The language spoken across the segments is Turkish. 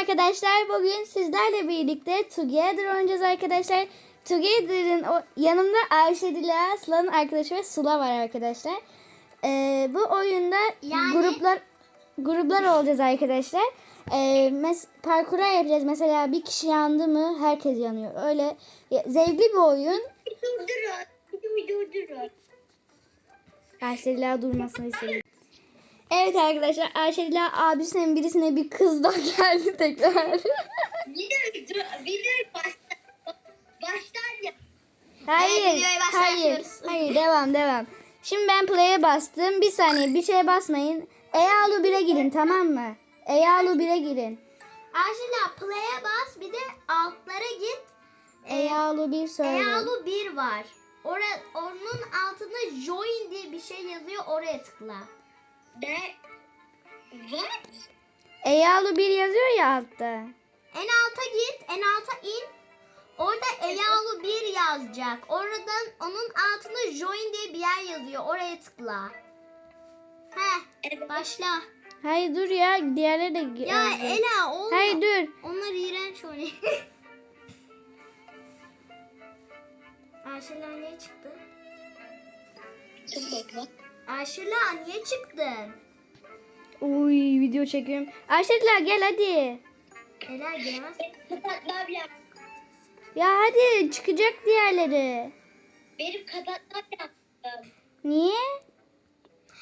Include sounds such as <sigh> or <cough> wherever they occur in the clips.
arkadaşlar. Bugün sizlerle birlikte Together oynayacağız arkadaşlar. Together'ın o, yanımda Ayşe Dila, Sıla'nın arkadaşı ve Sıla var arkadaşlar. Ee, bu oyunda Yani- gruplar gruplar olacağız arkadaşlar. Ee, mes parkura yapacağız. Mesela bir kişi yandı mı herkes yanıyor. Öyle ya, zevkli bir oyun. Durdurun. Durdurun. Ayşe Dila durmasını istedim. Evet arkadaşlar Ayşe Dila abisinin birisine bir kız da <laughs> geldi tekrar. Videoyu dur. Videoyu baştan. Baştan yap. Hayır, Evet, hayır, hayır, devam, devam. Şimdi ben play'e bastım. Bir saniye, bir şeye basmayın. Eyalu 1'e girin, tamam mı? Eyalu 1'e girin. Ayşela play'e bas bir de altlara git. Eyalu 1 söyle. Eyalu 1 var. Ora, onun altında join diye bir şey yazıyor oraya tıkla. Ne? What? Eyalu 1 yazıyor ya altta. En alta git, en alta in. Orada Eyalu 1 yazacak. Oradan onun altında join diye bir yer yazıyor. Oraya tıkla. Heh, başla. Hayır dur ya, diğerleri de Ya yazıyor. Ela olma. Hayır dur. Onlar iğrenç oynuyor. <laughs> Ayşela niye çıktı? Ayşela niye çıktın? Uy video çekiyorum. Ayşe'ler gel hadi. Ela giremez. Kapatmam lazım. Ya hadi çıkacak diğerleri. Benim kapatmam lazım. Niye?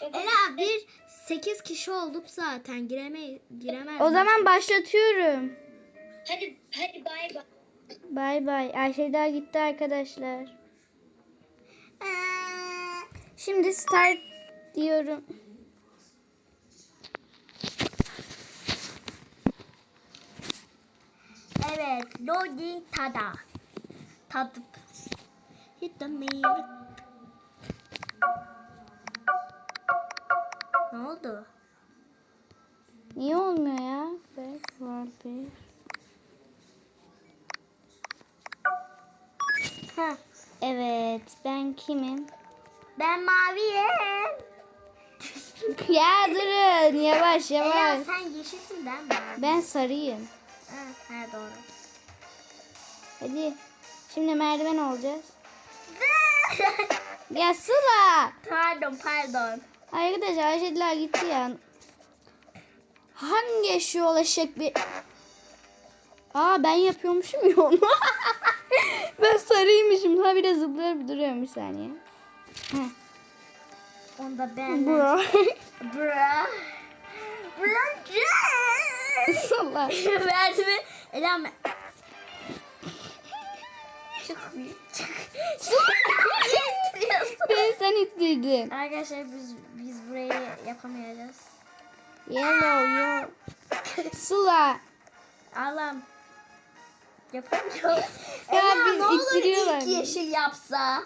Ela bir 8 kişi olduk zaten gireme giremez. O zaman başlatıyorum. hadi hadi bay bay. Bay bay. Ayşe'ler gitti arkadaşlar. Şimdi start diyorum. Evet, loading tada. Tadıp. Hit the mirror. Ne oldu? Niye olmuyor ya? Back, var, bir. Ha, Evet, ben kimim? ben maviyim. Ya durun, yavaş yavaş. sen yeşilsin değil mi? Ben sarıyım. Ha, ha doğru. Hadi. Şimdi merdiven olacağız. <laughs> Ya Sıla. pardon pardon. Arkadaşlar Ayşe'ler gitti ya. Hangi eşya ulaşacak bir... Aa ben yapıyormuşum ya onu. <laughs> ben sarıymışım. Ha bir de zıplayıp duruyorum bir saniye. Heh. Onda ben. Bro. Bra. <laughs> Bra. Sıla. <laughs> Verdi mi? Ela mı? Çık. Beni sen ittirdin. Arkadaşlar biz biz burayı yapamayacağız. Yellow yo. Sıla. Allah'ım. Yapamıyoruz. Ya biz ne olur ittiriyorlar ilk yeşil yapsa.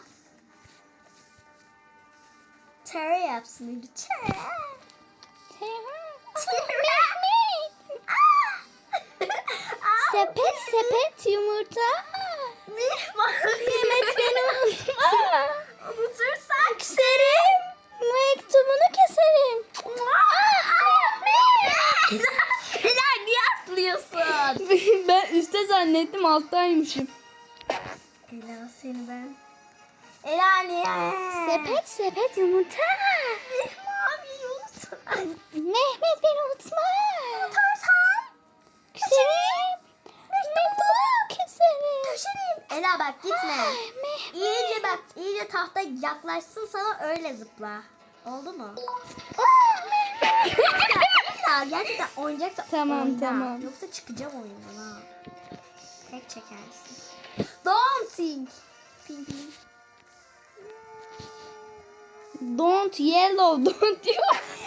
Terry yapsın lütfen. <laughs> sepet sepet yumurta. Mehmet beni unutma. Unutursak. Keserim. Mektubunu keserim. Ela niye atlıyorsun? ben üstte zannettim alttaymışım. Ela seni ben. Niye? Sepet sepet yumurta. Mavi yoksun. Mehmet beni unutma. Unutursan. Keserim. Mektubu keserim. Düşüreyim. Ela bak gitme. Mehmet. İyice bak, iyice tahta yaklaşsın sana öyle zıpla. Oldu mu? Ela gerçekten oynayacaksa Tamam, oyna. tamam. Yoksa çıkacağım oyundan ha. Tek çekersin. Don't think. Ping ping. Don't yellow <laughs> don't diyor.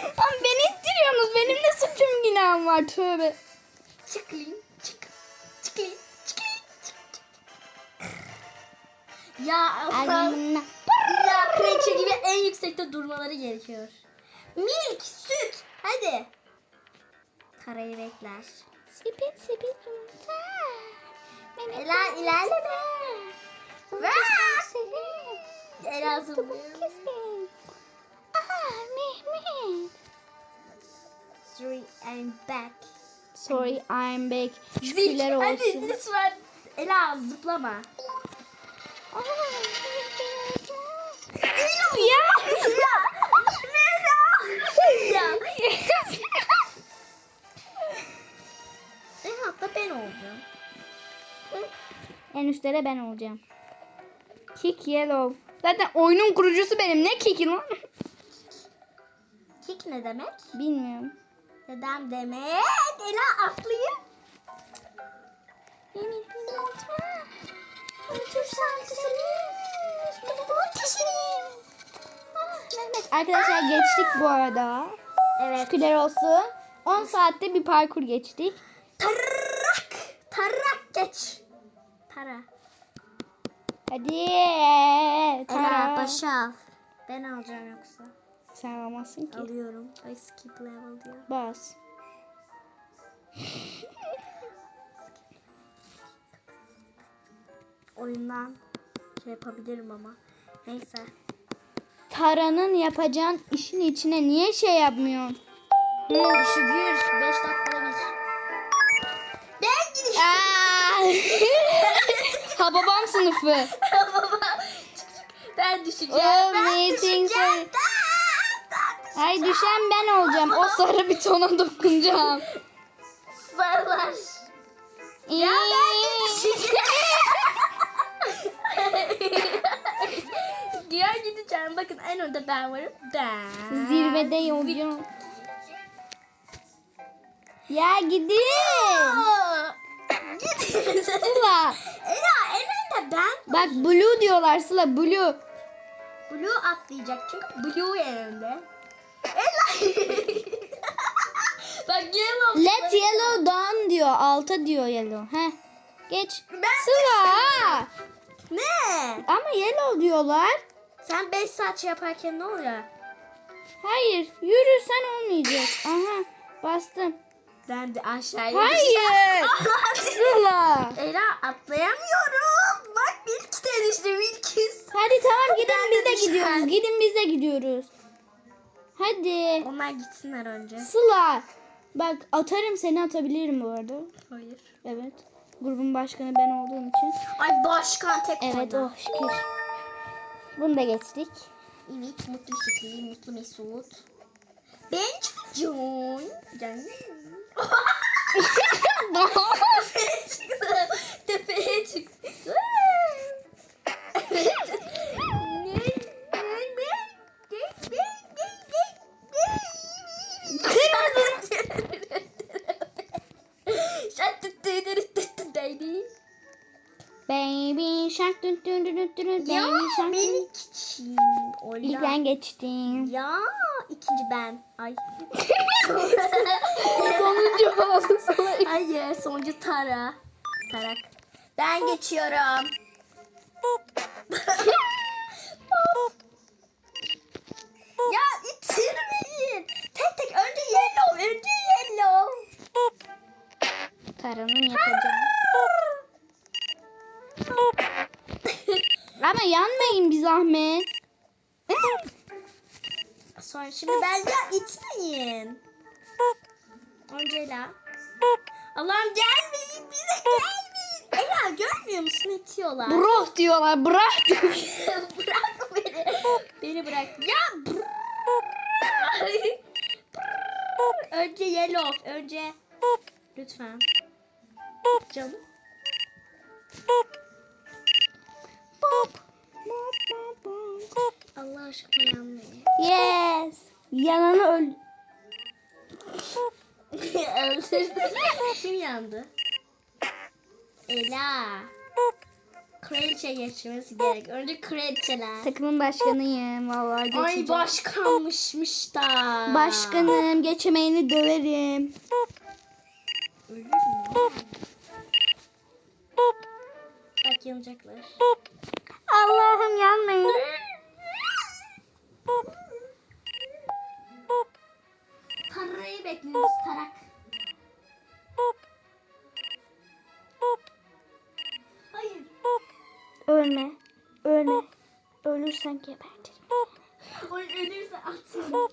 Lan beni ittiriyorsunuz. Benim ne suçum günahım var tövbe. Çıklayın. Çık. Çıklayın. Çıklayın. Çık. Ya Allah'ım. İlla kraliçe gibi en yüksekte durmaları gerekiyor. Milk, süt. Hadi. Karayı bekler. Sepet sepet yumurta. Ela ilerleme. Vaa! Keserim. Ela Three and back. Sorry I'm back. Şükürler olsun. Hadi lütfen. Ela zıplama. ya. ya. En altta ben olacağım. en üstte de ben olacağım. Kick yellow. Zaten oyunun kurucusu benim. Ne kick'i lan? Ne demek? Bilmiyorum. Neden demek? Ela atlayayım. Beni. Unutursan kızarım. Mutluluk kişiyim. Arkadaşlar geçtik bu arada. Evet. Şükürler olsun. 10 saatte bir parkur geçtik. Tarak. Tarak geç. Tara. Hadi. Ela Tara. başa al. Ben alacağım yoksa. Sen almazsın ki. Alıyorum. Ay skip level diyor. Bas. Oyundan şey yapabilirim ama. Neyse. Tara'nın yapacağın işin içine niye şey yapmıyorsun? Hmm, şükür. 5 dakikada bir. Ben gidiyorum. <laughs> ha babam sınıfı. <laughs> ben düşeceğim. Oh, ben düşeceğim. Ay düşen ben olacağım. O sarı bitona dokunacağım. Sarılar. Ya Diğer gideceğim. Bakın en önde ben varım. Ben. Zirvede yolcuyum. Ya gidin. Gidiyoruz. Sıla. Ela en önde ben. Bak blue diyorlar Sıla blue. Blue atlayacak çünkü Blue en önde. Yellow. Let yellow down diyor. Alta diyor yellow. He. Geç. Ben Sıla. Ne? Ama yellow diyorlar. Sen 5 saat şey yaparken ne oluyor? Hayır. Yürürsen olmayacak. Aha. Bastım. Ben de aşağıya Hayır. <laughs> Sıla. Ela atlayamıyorum. Bak bir iki tane düştüm ilk kez. Hadi tamam gidin Ben biz de gidiyoruz. Gidin biz de gidiyoruz. Hadi. Onlar gitsinler önce. Sıla. Bak atarım seni atabilirim bu arada. Hayır. Evet. Grubun başkanı ben olduğum için. Ay başkan tek Evet oyna. oh şükür. Bunu da geçtik. Evet mutlu şekli, mutlu mesut. Ben çocuğum. Canım. <laughs> Tepeye çıktı. Tepeye çıktı. <laughs> dün dün Ya shark. ben ikinciyim. İlk ben geçtim. Ya ikinci ben. Ay. Sonuncu oldu Sıla. Hayır sonuncu Tara. Tarak. Ben geçiyorum. ya itirmeyin. Tek tek önce yellow, önce yellow. Taranın yapacağı. Ama yanmayın bir zahmet. Sonra şimdi ben ya itmeyin. Öncela. Allah'ım gelmeyin bize gelmeyin. Ela görmüyor musun itiyorlar. Bro diyorlar bırak. <laughs> bırak beni. Beni bırak. Ya bırak. önce yellow. Önce. Lütfen. Canım. Aşkına yes. Yananı öl. Kim yandı? Ela. Kraliçe geçmesi gerek. Önce kraliçeler. Takımın başkanıyım vallahi Ay geçeceğim. başkanmışmış da. Başkanım geçemeyeni döverim. Ölür mü? Bak yanacaklar. Allah'ım yanmayın. Ölme. Ölme. Ölürsen gebertirim. Ölürse atsın.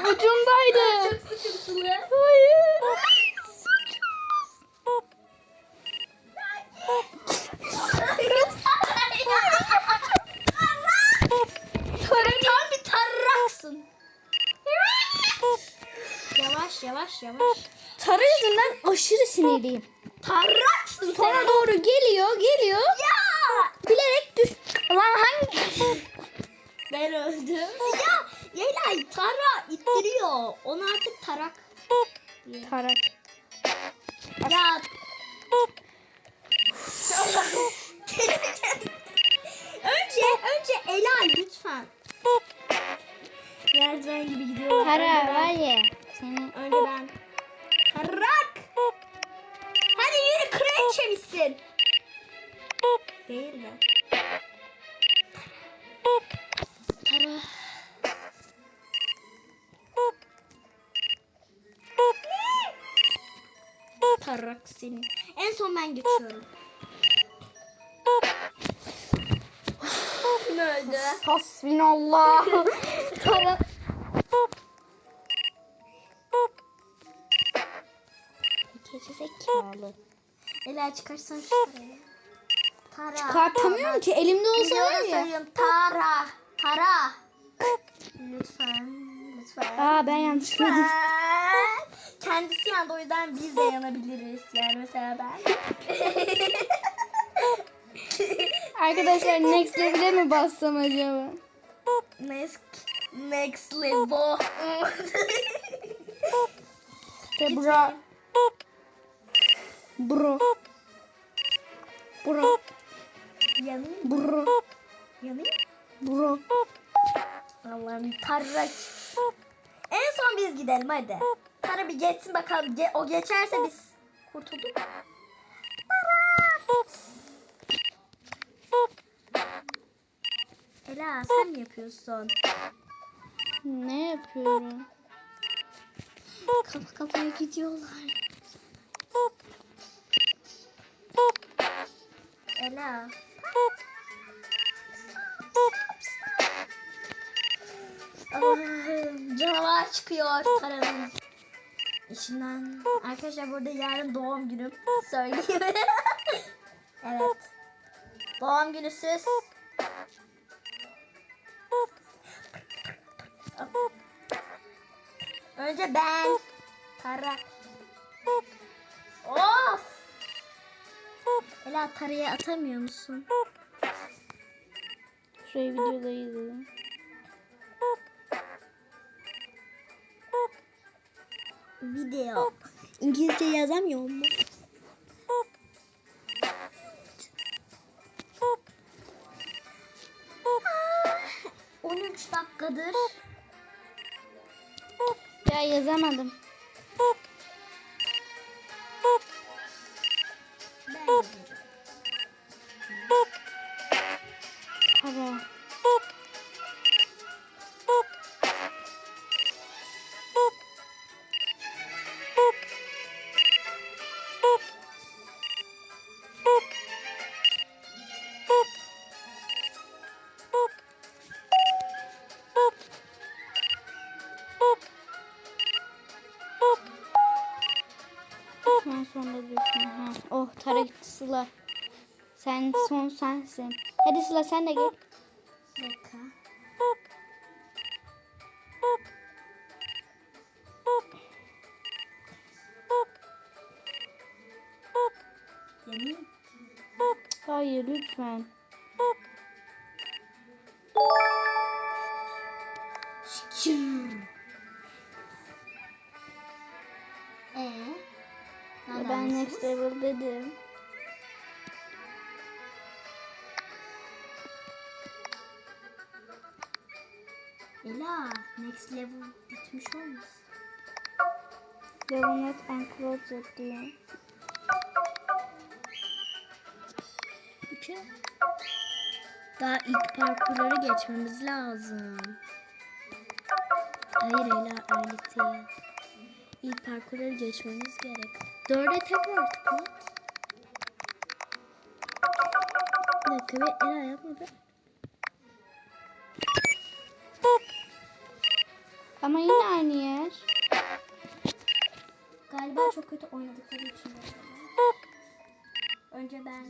Ucundaydı. Çok sıkıntılı. Hayır. Yavaş yavaş yavaş. Tara yüzünden aşırı sinirliyim. Tarraksın Sonra sen. doğru geliyor, geliyor. Ya. Bilerek düş. Lan hangi? Ben öldüm. Ya Yelay Tara ittiriyor. Onu artık tarak. Tarak. Ya. önce önce Ela lütfen. Merdiven gibi gidiyor. Tara var ya. Seni Önce ben. Kraliçe misin? Değil mi? Tara. Tarak senin. En son ben geçiyorum. Kim öldü? Hasbinallah. <laughs> Tara. Gece zekalı. Ela çıkarsan şu parayı. Tara. Çıkartamıyorum ki elimde olsa var ya. Tara. Tara. Lütfen. Lütfen. Aa ben yanlışlıkla. Lütfen. Kendisi yandı o yüzden biz de yanabiliriz. Yani mesela ben. Arkadaşlar next level'e mi bassam acaba? next, next level. <laughs> De bro. Bro. Bro. Yanayım. Bro. Yanayım. Bro. Allah'ım Tara. En son biz gidelim hadi. Tara bir geçsin bakalım. Ge- o geçerse biz kurtulduk. Ela sen mi yapıyorsun? Ne yapıyorum? Kapı kapıya gidiyorlar. Ela. Allah'ım, Canavar çıkıyor paranın içinden. Arkadaşlar burada yarın doğum günüm. Söyleyeyim. <laughs> evet. Doğum günü siz. Önce ben. Tara. Ela taraya atamıyor musun? Şurayı videoda izledim. Video. İngilizce yazamıyor mu? Ah, 13 dakikadır. Ya yazamadım. En sonunda diyorsun. Ha. Oh gitti Sıla. Sen son sensin. Hadi Sıla sen de gel. Dakika. Hayır lütfen. Dedim. Ela, next level bitmiş olmuş. Level not unclosed diyor. Üçe. Daha ilk parkurları geçmemiz lazım. Hayır Ela öyle değil. İlk parkurları geçmemiz gerek. Dörde tek artık mı? Bir dakika bir Ela yapmadı. Ama yine aynı yer. Galiba çok kötü oynadıkları için. Önce ben.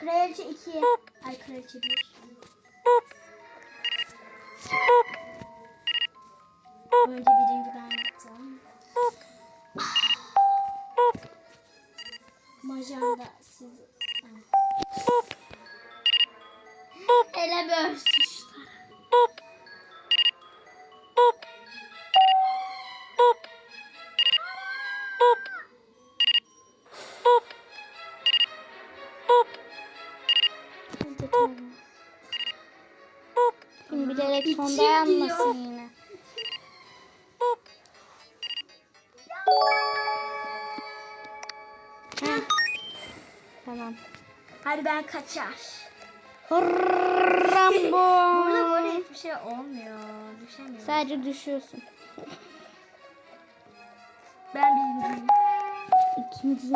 Kraliçe 2. Ay kraliçe 1. Bilerek sonda yanmasın yine. Heh. Tamam. Hadi ben kaçar. Rambo. Burada böyle hiçbir şey olmuyor. Düşemiyorum. Sadece düşüyorsun. Ben birinciyim. İkinci.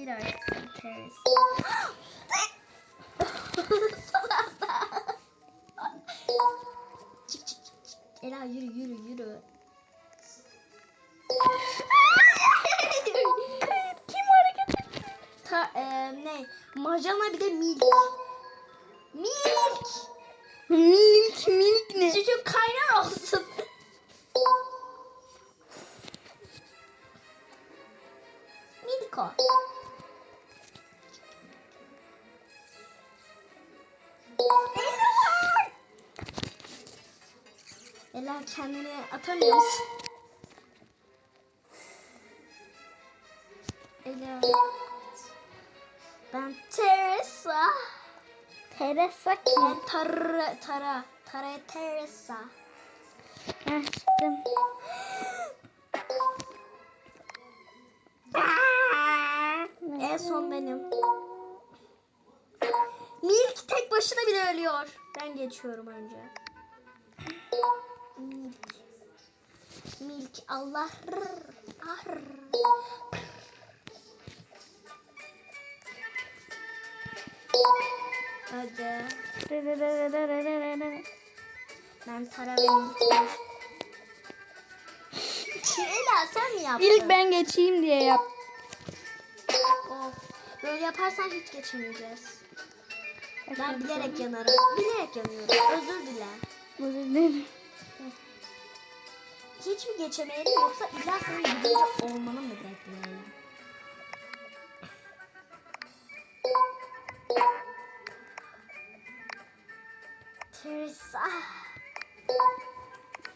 Değil artık. Teresa. <laughs> çık çık çık. çık. Ela yürü yürü yürü. Kim hareket etti? Ta, e, ne? Majana bir de milk. Milk. Milk milk ne? Çocuğun kaynar olsun. Kendini atamıyor musun? Ela. Ben Teresa. Teresa kim? Ben Tara, Tara, Tara Teresa. Heh, çıktım. En son benim. Milk tek başına bile ölüyor. Ben geçiyorum önce. Milk. Milk Allah. Ah. Hadi. Ben Tara ve Milk'im. Ela sen mi yaptın? İlk ben geçeyim diye yap. Of. Böyle yaparsan hiç geçemeyeceğiz. Ben bilerek yanarım. Bilerek yanıyorum. Özür dile. Özür dilerim. Hiç mi geçemeyelim yoksa illa senin birinci olmanı mı bekleyelim? Teresa.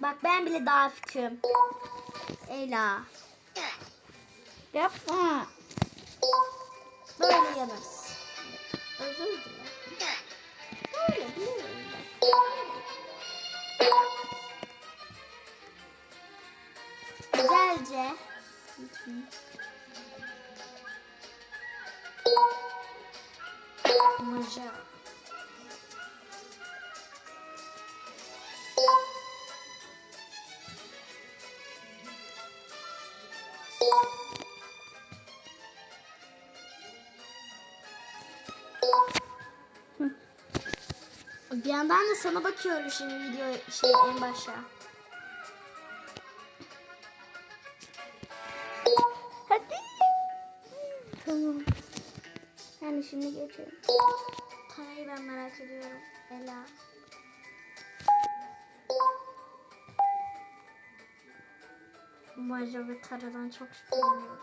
Bak ben bile daha fikrim. Ela. Yapma. Böyle yanarız. Özür dile. Maja. Bir yandan da sana bakıyorum şimdi video şey en başa. Tamam. De şimdi geçiyorum. Tanayı ben merak ediyorum. Ela. Maja ve Tara'dan çok şüpheleniyorum.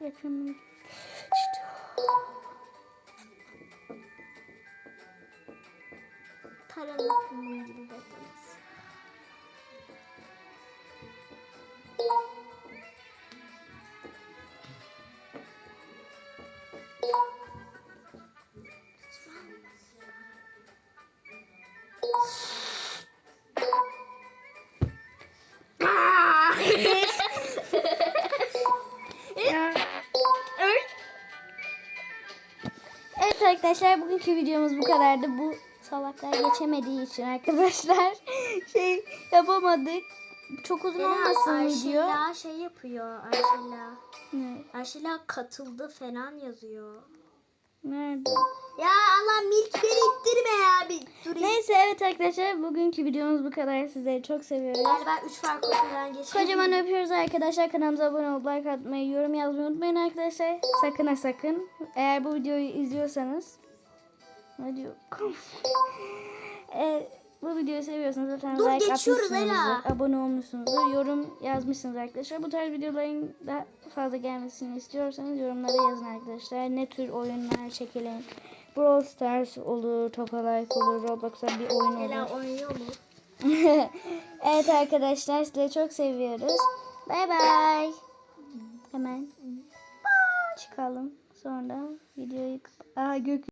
Geçiyorum. Tara'nın bunun gibi beklemez. Arkadaşlar bugünkü videomuz bu kadardı. Bu salaklar geçemediği için arkadaşlar <laughs> şey yapamadık. Çok uzun olmasın video. Arşela şey yapıyor. Arşela. Ne? Arşela katıldı falan yazıyor. Nerede? Ya Allah milk beni ittirme ya bir durayım. Neyse evet arkadaşlar bugünkü videomuz bu kadar. Sizleri çok seviyoruz. Galiba 3 farklı falan geçiyor. Kocaman öpüyoruz arkadaşlar. Kanalımıza abone olup like atmayı, yorum yazmayı unutmayın arkadaşlar. Sakın ha sakın. Eğer bu videoyu izliyorsanız ne diyor? Eğer bu videoyu seviyorsanız zaten Dur, like atmışsınızdır, Ela. abone olmuşsunuzdur, yorum yazmışsınız arkadaşlar. Bu tarz videoların daha fazla gelmesini istiyorsanız yorumlara yazın arkadaşlar. Ne tür oyunlar çekelim? Brawl Stars olur, Toka olur, Roblox'a bir oyun olur. Ela oynuyor mu? <laughs> evet arkadaşlar sizleri çok seviyoruz. Bay bay. Hemen çıkalım. Sonra videoyu... Aa gök